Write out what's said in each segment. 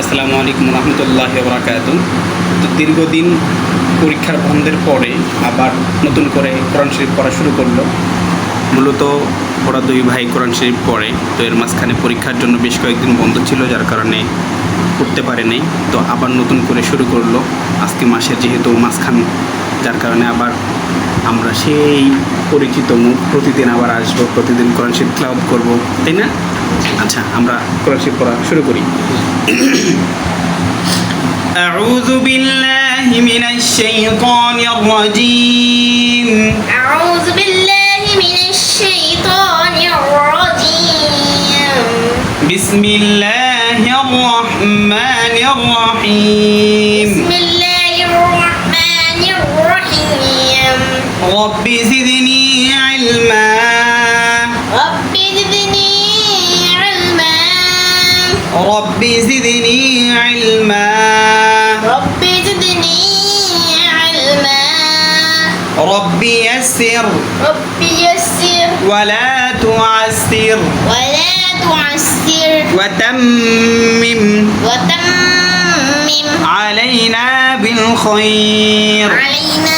আসসালামু আলাইকুম রহমতুল্লাহ বরাকাত তো দীর্ঘদিন পরীক্ষার বন্ধের পরে আবার নতুন করে কোরআন শরীফ পড়া শুরু করল। মূলত ওরা দুই ভাই কোরআন শরীফ পড়ে, তো এর মাঝখানে পরীক্ষার জন্য বেশ কয়েকদিন বন্ধ ছিল, যার কারণে পড়তে পারে নাই। তো আবার নতুন করে শুরু করল। আজকে মাসের যেহেতু মাঝখান, যার কারণে আবার আমরা সেই পরিচিত মুখ প্রতিদিন আবার আসবো প্রতিদিন কোরআন শরীফ ক্লাউড করবো তাই না আচ্ছা আমরা কোরআন শরীফ পড়া শুরু করি أعوذ بالله من الشيطان الرجيم أعوذ بالله من الشيطان الرجيم بسم الله الرحمن الرحيم بسم الله الرحمن الرحيم رب زدني علما. رب زدني علما. رب زدني علما. رب زدني علما. رب يسر. رب يسر. ولا تعسر. ولا تعسر. وتمم. وتمم. علينا بالخير. علينا بالخير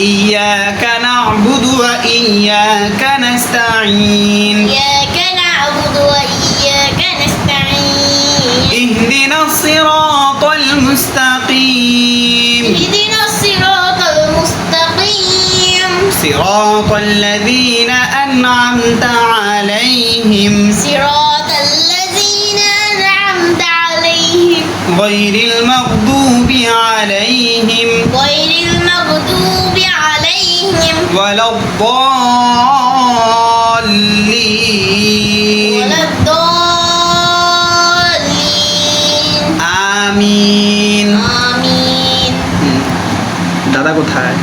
إياك نعبد وإياك نستعين. إياك نعبد وإياك نستعين. اهدنا الصراط المستقيم. اهدنا الصراط المستقيم. صراط الذين أنعمت عليهم. صراط الذين أنعمت عليهم. غير المغضوب عليهم. غير الضالين ولا الضالين আমিন آمين দাদা কোথায়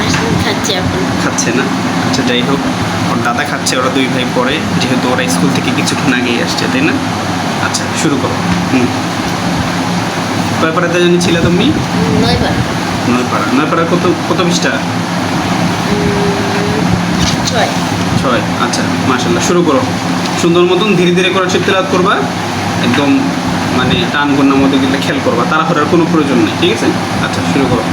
আসুন খাচ্ছি এখন খাচ্ছে না আচ্ছা যাই হোক ওর দাদা খাচ্ছে ওরা দুই ভাই পড়ে যেহেতু ওরা স্কুল থেকে কিছুক্ষণ আগেই আসছে তাই না আচ্ছা শুরু করো হুম কয় পাড়াতে জানি ছিল তুমি নয়বার নয় পাড়া নয় পাড়া কত কত পৃষ্ঠা সবাই আচ্ছা মাশাল্লাহ শুরু করো। সুন্দর মতন ধীরে ধীরে করে চিত্তিলাত করবা, একদম মানে টান কন্যার মতো কিন্তু খেল করবা তারা কোনো প্রয়োজন নেই, ঠিক আছে? আচ্ছা শুরু করো।